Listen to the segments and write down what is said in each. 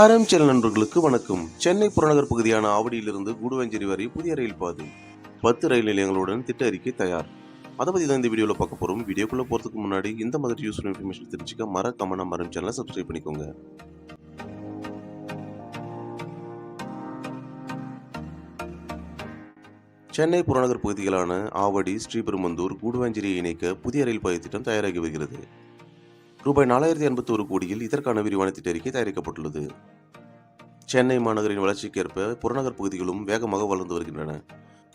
ஆரம் செல் நண்பர்களுக்கு வணக்கம். சென்னை புறநகர் பகுதியான ஆவடியிலிருந்து கூடுவஞ்சேரி வரை புதிய ரயில் பாதை பத்து ரயில் நிலையங்களுடன் திட்ட அறிக்கை தயார். அதை பற்றி தான் இந்த வீடியோவில் பார்க்க போகிறோம் வீடியோக்குள்ளே போகிறதுக்கு முன்னாடி இந்த மாதிரி யூஸ்ஃபுல் இன்ஃபர்மேஷன் தெரிஞ்சுக்க மறக்காம நம்ம மரம் சேனலை சப்ஸ்கிரைப் பண்ணிக்கோங்க. சென்னை புறநகர் பகுதிகளான ஆவடி ஸ்ரீபெரும்பந்தூர் கூடுவாஞ்சேரியை இணைக்க புதிய ரயில் பாதை திட்டம் தயாராகி வருகிறது. ரூபாய் நாலாயிரத்தி எண்பத்தோரு கோடியில் இதற்கான விரிவான திட்ட அறிக்கை தயாரிக்கப்பட்டுள்ளது. சென்னை மாநகரின் வளர்ச்சிக்கேற்ப புறநகர் பகுதிகளும் வேகமாக வளர்ந்து வருகின்றன.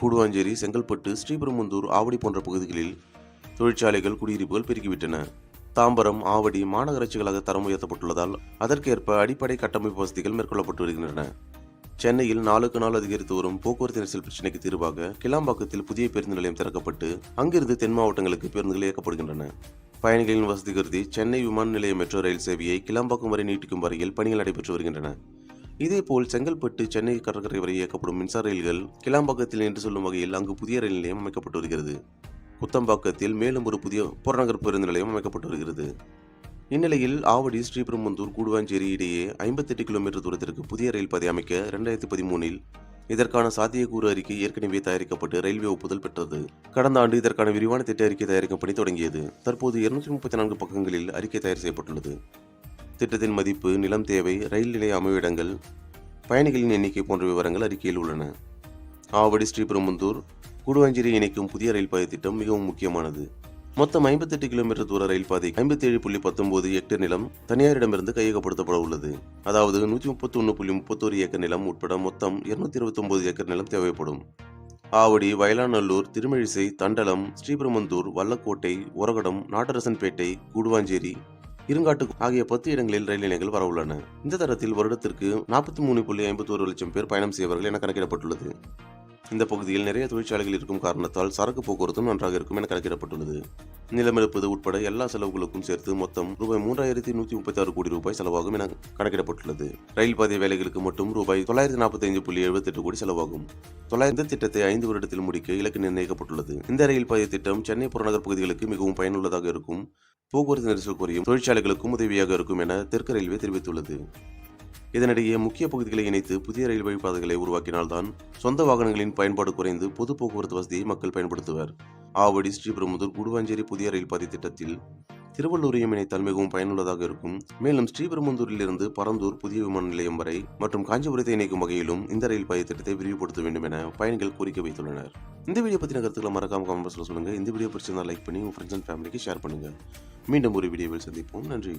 கூடுவாஞ்சேரி செங்கல்பட்டு ஸ்ரீபெரும்புந்தூர் ஆவடி போன்ற பகுதிகளில் தொழிற்சாலைகள் குடியிருப்புகள் பெருகிவிட்டன. தாம்பரம் ஆவடி மாநகராட்சிகளாக தரம் உயர்த்தப்பட்டுள்ளதால் அதற்கேற்ப அடிப்படை கட்டமைப்பு வசதிகள் மேற்கொள்ளப்பட்டு வருகின்றன. சென்னையில் நாளுக்கு நாள் அதிகரித்து வரும் போக்குவரத்து நெரிசல் பிரச்சினைக்கு தீர்வாக கிளாம்பாக்கத்தில் புதிய பேருந்து நிலையம் திறக்கப்பட்டு அங்கிருந்து தென் மாவட்டங்களுக்கு பேருந்துகள் இயக்கப்படுகின்றன. பயணிகளின் வசதி கருதி சென்னை விமான நிலைய மெட்ரோ ரயில் சேவையை கிளம்பாக்கம் வரை நீட்டிக்கும் வரையில் பணிகள் நடைபெற்று வருகின்றன. இதேபோல் செங்கல்பட்டு சென்னை கடற்கரை வரை இயக்கப்படும் மின்சார ரயில்கள் கிளாம்பாக்கத்தில் என்று சொல்லும் வகையில் அங்கு புதிய ரயில் நிலையம் அமைக்கப்பட்டு வருகிறது. குத்தம்பாக்கத்தில் மேலும் ஒரு புதிய புறநகர் பேருந்து நிலையம் அமைக்கப்பட்டு வருகிறது. இந்நிலையில் ஆவடி ஸ்ரீபெரும்புதூர் கூடுவாஞ்சேரி இடையே ஐம்பத்தெட்டு கிலோமீட்டர் தூரத்திற்கு புதிய ரயில் பாதை அமைக்க இரண்டாயிரத்தி பதிமூனில் இதற்கான சாத்தியக்கூறு அறிக்கை ஏற்கனவே தயாரிக்கப்பட்டு ரயில்வே ஒப்புதல் பெற்றது. கடந்த ஆண்டு இதற்கான விரிவான திட்ட அறிக்கை தயாரிக்கும் பணி தொடங்கியது. தற்போது இருநூற்றி முப்பத்தி நான்கு பக்கங்களில் அறிக்கை தயார் செய்யப்பட்டுள்ளது. திட்டத்தின் மதிப்பு நிலம் தேவை ரயில் நிலைய அமைவிடங்கள் பயணிகளின் எண்ணிக்கை போன்ற விவரங்கள் அறிக்கையில் உள்ளன. ஆவடி ஸ்ரீபெரும்புந்தூர் கூடுவாஞ்சேரி இணைக்கும் புதிய ரயில் பாதை திட்டம் மிகவும் முக்கியமானது. மொத்தம் ஐம்பத்தெட்டு கிலோமீட்டர் தூர ரயில் பாதை ஐம்பத்தி ஏழு புள்ளி பத்தொன்பது ஹெக்டேர் நிலம் தனியாரிடமிருந்து கையகப்படுத்தப்பட உள்ளது. அதாவது நூற்றி முப்பத்தி ஒன்று புள்ளி முப்பத்தோரு ஏக்கர் நிலம் உட்பட மொத்தம் இருநூத்தி இருபத்தி ஏக்கர் நிலம் தேவைப்படும். ஆவடி வயலாநல்லூர் திருமழிசை தண்டலம் ஸ்ரீபெரும்புதூர் வல்லக்கோட்டை உரகடம் நாட்டரசன்பேட்டை கூடுவாஞ்சேரி இருங்காட்டு ஆகிய பத்து இடங்களில் ரயில் நிலையங்கள் வரவுள்ளன இந்த தரத்தில் வருடத்திற்கு நாற்பத்தி மூணு புள்ளி ஐம்பத்தோரு லட்சம் பேர் பயணம் செய்வார்கள் என கணக்கிடப்பட்டுள்ளது. இந்த பகுதியில் நிறைய தொழிற்சாலைகள் இருக்கும் காரணத்தால் சரக்கு போக்குவரத்தும் நன்றாக இருக்கும் என கணக்கிடப்பட்டுள்ளது. நிலமெடுப்பது உட்பட எல்லா செலவுகளுக்கும் சேர்த்து மொத்தம் ரூபாய் மூன்றாயிரத்தி நூற்றி முப்பத்தி ஆறு கோடி ரூபாய் செலவாகும் என கணக்கிடப்பட்டுள்ளது. ரயில் பாதை வேலைகளுக்கு மட்டும் ரூபாய் தொள்ளாயிரத்தி நாற்பத்தைந்து புள்ளி எழுபத்தெட்டு கோடி செலவாகும். தொள்ளாயிரம் திட்டத்தை ஐந்து வருடத்தில் முடிக்க இலக்கு நிர்ணயிக்கப்பட்டுள்ளது. இந்த ரயில் பாதை திட்டம் சென்னை புறநகர் பகுதிகளுக்கு மிகவும் பயனுள்ளதாக இருக்கும். போக்குவரத்து நெரிசல் குறையும் தொழிற்சாலைகளுக்கும் உதவியாக இருக்கும் என தெற்கு ரயில்வே தெரிவித்துள்ளது. இதனிடையே முக்கிய பகுதிகளை இணைத்து புதிய ரயில் வழிபாதைகளை உருவாக்கினால்தான் சொந்த வாகனங்களின் பயன்பாடு குறைந்து பொது போக்குவரத்து வசதியை மக்கள் பயன்படுத்துவர். ஆவடி ஸ்ரீபெரும்புதூர் குடுவாஞ்சேரி புதிய ரயில் பாதை திட்டத்தில் திருவள்ளூரையும் இணைத்தால் மிகவும் பயனுள்ளதாக இருக்கும். மேலும் ஸ்ரீபெரும்புதூரிலிருந்து பரந்தூர் புதிய விமான நிலையம் வரை மற்றும் காஞ்சிபுரத்தை இணைக்கும் வகையிலும் இந்த ரயில் பாதை திட்டத்தை விரிவுபடுத்த வேண்டும் என பயணிகள் கோரிக்கை வைத்துள்ளனர். இந்த வீடியோ பற்றின கருத்துக்களை மறக்காம கமெண்ட்ஸ்ல சொல்லுங்க. இந்த வீடியோ பிடிச்சிருந்தா லைக் பண்ணி உங்கள் ஃப்ரெண்ட்ஸ் அண்ட் ஃபேமிலிக்கு ஷேர் பண்ணுங்க. மீண்டும் ஒரு வீடியோவில் சந்திப்போம். நன்றி.